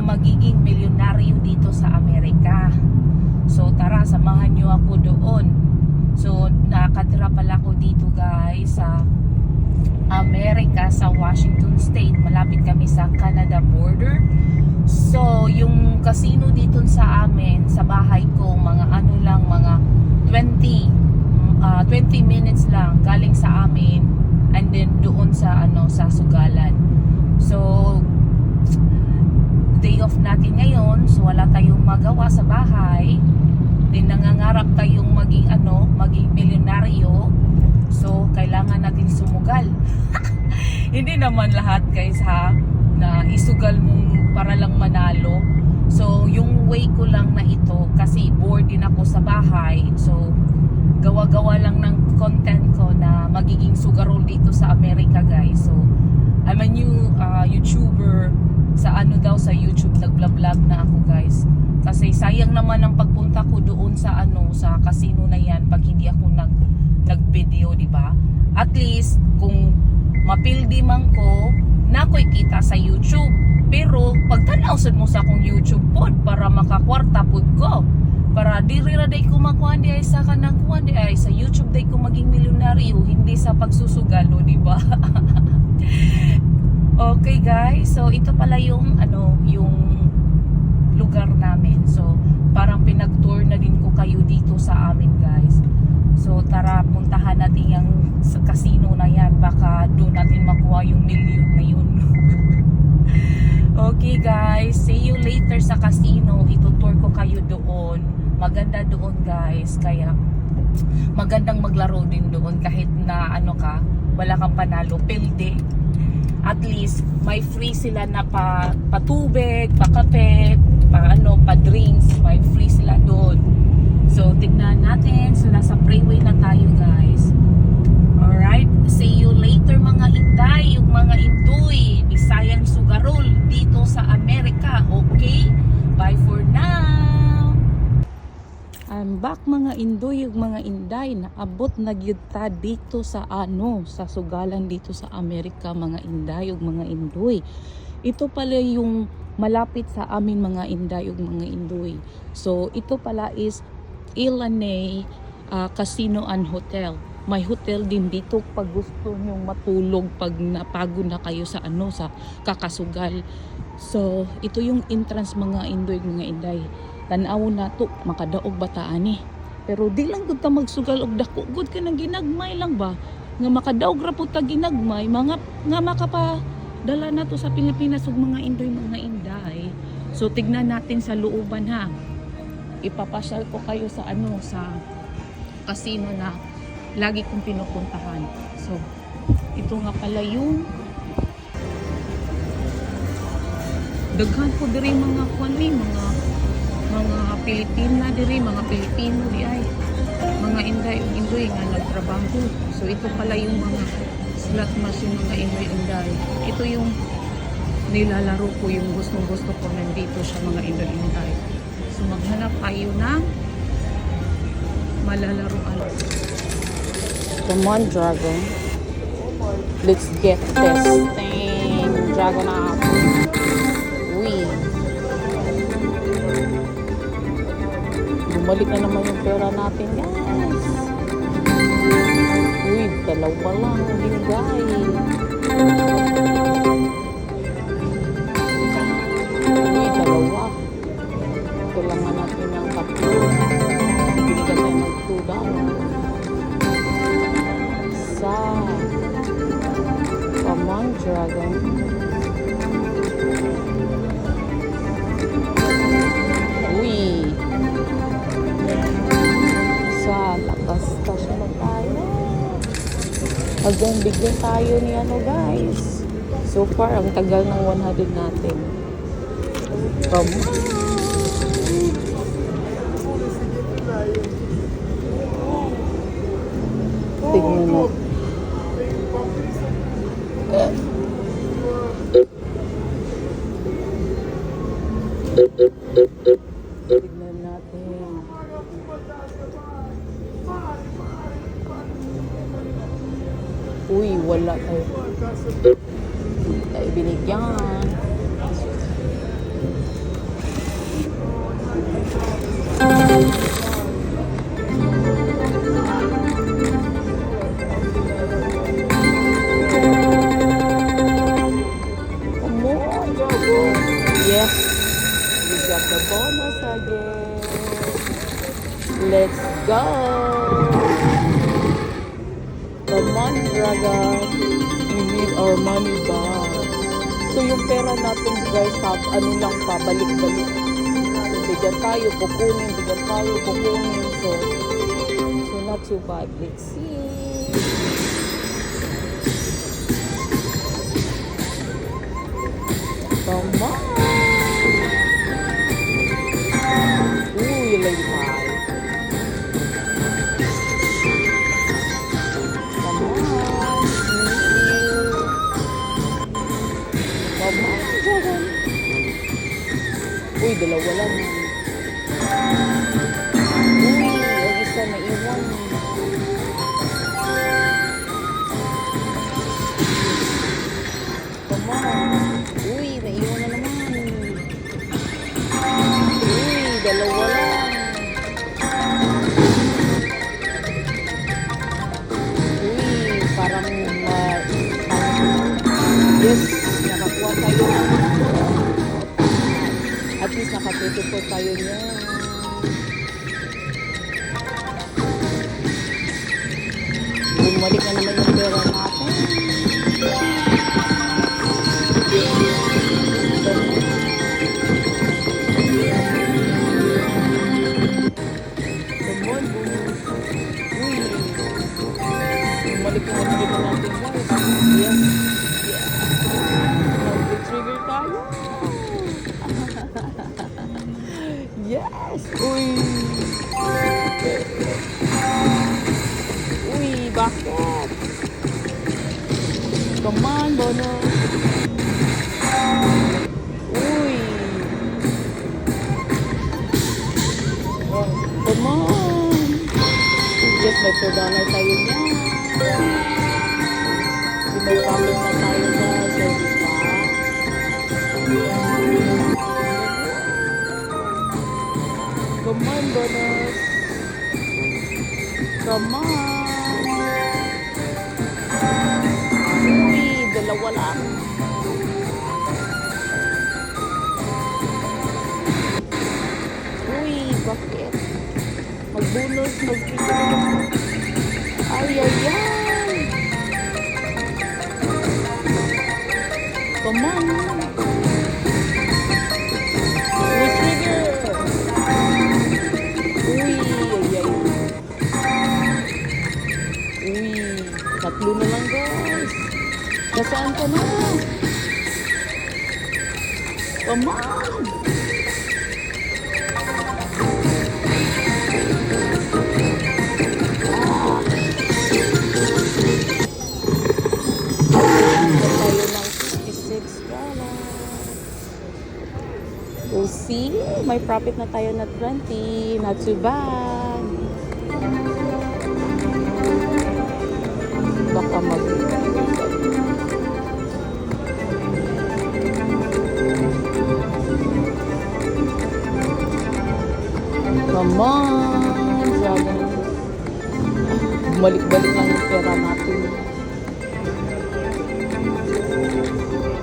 na magiging milyonaryo dito sa Amerika. So tara, samahan nyo ako doon. So nakatira pala ako dito guys sa Amerika sa Washington State. Malapit kami sa Canada border. So yung casino dito sa amin, sa bahay ko, mga ano lang, mga 20 ah, 20 minutes lang galing sa amin and then doon sa ano sa Sugalan. So day off natin ngayon, so wala tayong magawa sa bahay. Din nangangarap tayong maging ano, maging milyonaryo. So kailangan natin sumugal. Hindi naman lahat guys ha na isugal mo para lang manalo. So yung way ko lang na ito kasi bored din ako sa bahay. So gawa-gawa lang ng content ko na magiging sugarol dito sa Amerika guys. So I'm a new uh, YouTuber sa ano daw sa YouTube nagblog na ako guys. Kasi sayang naman ang pagpunta ko doon sa ano sa casino na yan pag hindi ako nag nag-video, di ba? At least kung mapildi man ko, nakoy kita sa YouTube. Pero pag tanawsad mo sa akong YouTube pod para makakwarta pod ko. Para diri ra day ko makuha di ay sa kanang kuha di ay sa YouTube day ko maging milyonaryo hindi sa pagsusugalo, di ba? Okay guys, so ito pala yung ano, yung lugar namin. So parang pinag-tour na din ko kayo dito sa amin guys. So tara, puntahan natin yung casino na yan. Baka doon natin makuha yung million na yun. okay guys, see you later sa casino. Itutour ko kayo doon. Maganda doon guys. Kaya magandang maglaro din doon kahit na ano ka, wala kang panalo, pilde at least may free sila na pa patubig, pa kape, pa ano, pa drinks, may free sila doon. So tignan natin, so nasa freeway na tayo guys. Alright, see you later mga inday, yung mga indoy, Bisayan Sugarol dito sa Amerika, okay? Bye for now! I'm back mga indoy, yung mga inday na abot na gyud ta dito sa ano, sa sugalan dito sa Amerika mga inday, yung mga indoy. Ito pala yung malapit sa amin mga inday, yung mga indoy. So ito pala is Ilanay ah, Casino and Hotel. May hotel din dito pag gusto nyong matulog pag napagod na kayo sa ano sa kakasugal. So ito yung entrance mga indoy mga inday tanaw na to makadaog bataan ni pero di lang gud ta magsugal og dako gud ka nang ginagmay lang ba? Nga makadaog ra pud ta ginagmay mga nga makapa dala na to sa Pilipinas ug mga indoy mga inday. So tignan natin sa looban ha. Ipapasyal ko kayo sa ano sa casino na lagi kong pinupuntahan. So ito nga pala yung daghan po diri mga kwan mga mga Pilipina diri, mga Pilipino di ay mga inday indoy nga nagtrabaho. So ito pala yung mga slot machine mga indoy inday. Ito yung nilalaro ko yung gustong gusto ko nandito sa mga indoy inday. So maghanap tayo ng malalaroan. Come on, Dragon. Let's get this thing. Dragon out. Bumalik na naman yung pera natin, guys. Uy, dalawa lang, binigay. Uy, dalawa. Kailangan natin ng tatlo. Binigyan tayo ng 2 dollars. Sa. Come on, dragon. Hanggang bigyan tayo ni ano guys. So far, ang tagal ng 100 natin. On. Tignan mo. Tignan wala tayo. Hindi tayo binigyan. Yes, we got. Let's go. Pera natin guys, tap, ano lang pa, balik-balik. Bigyan tayo, kukunin, bigyan tayo, kukunin. So, so not too bad. Let's see. Come on. Uy, lagay. Uy, dalawa lang. Uy, ang isa iwan. Come on. Uy, naiwan na naman. Uy, dalawa lang. Uy, parang ma... yes, least nakatuto tayo niya. Bumalik na naman yung pera natin. Come on, bonus. Uy. Bumalik na naman dito natin guys. Yes. Yes. Nag-trigger tayo. Uy. Uy, bakit? Come on, bonus. Uy. Oh, come on. Yes, may per dollar tayo niya. May profit on, bonus. Come on. Uy, dalawa lang. Uy, bakit? Mag-bonus, mag-trigger. Ay, ay, ay. Come on. Uy, tatlo na lang guys. Nasaan ka na? Come on. tayo ng 56 dollars. See? May profit na tayo na 20. Not too bad. Baka mag... On, dragon. Bumalik-balik lang yung pera natin.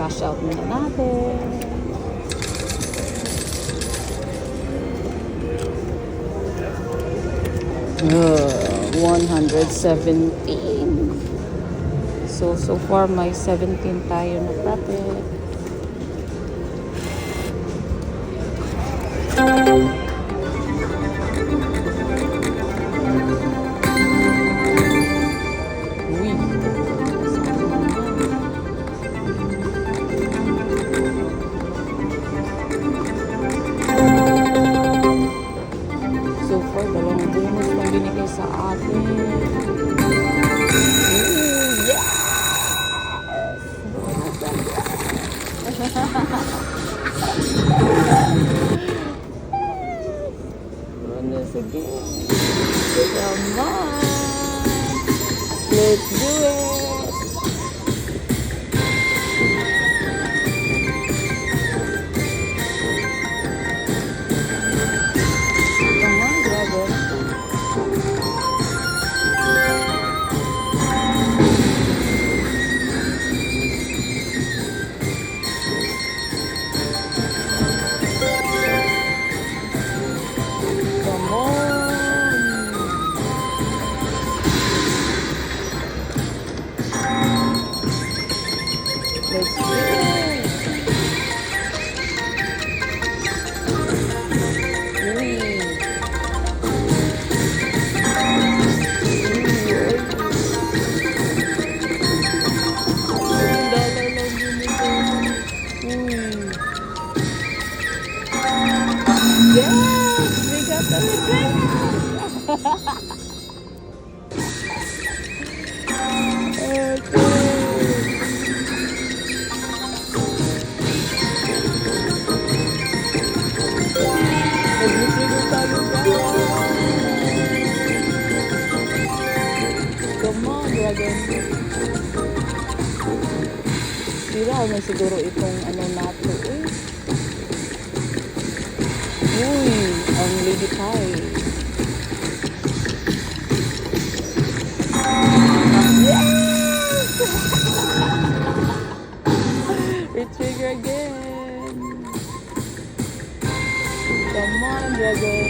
Cash out muna natin. Uh, 117. So, so far may 17 tayo na profit. Yes! We got the Okay. Nag-trigger tayo guys. Come on, dragon. Sira na siguro itong ano nato eh. Uy, ang lady pie. Yes! Retrigger again. Come on, dragon.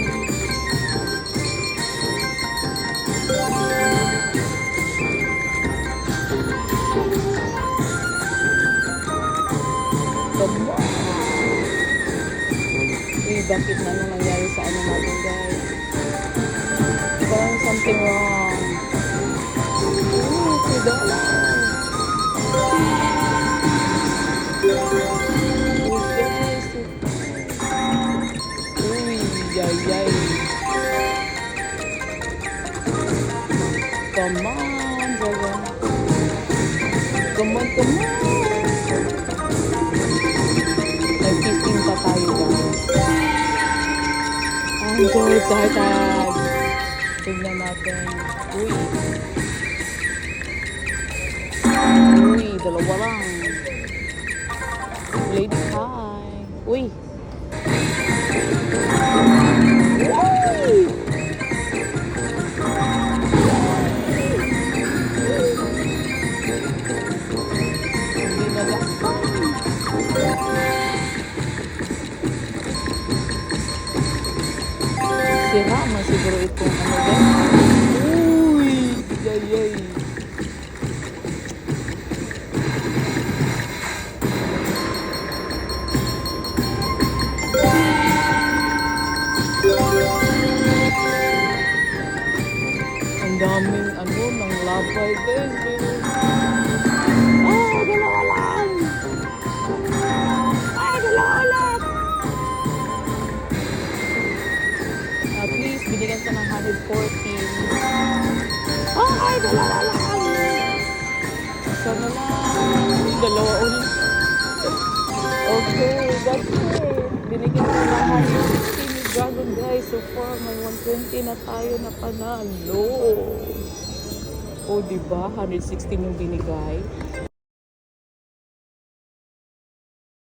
I'm so excited. Tignan natin. Uy. Uy, dalawa lang. Pie. Uy. Uy! 14. Oh, ay, dalawa lang kami. Sana lang. Dalawa ulit. Okay, that's it. Binigyan ko na halos 15 ni Dragon guys. So far, may 120 na tayo na panalo. O, oh, diba? 116 yung binigay.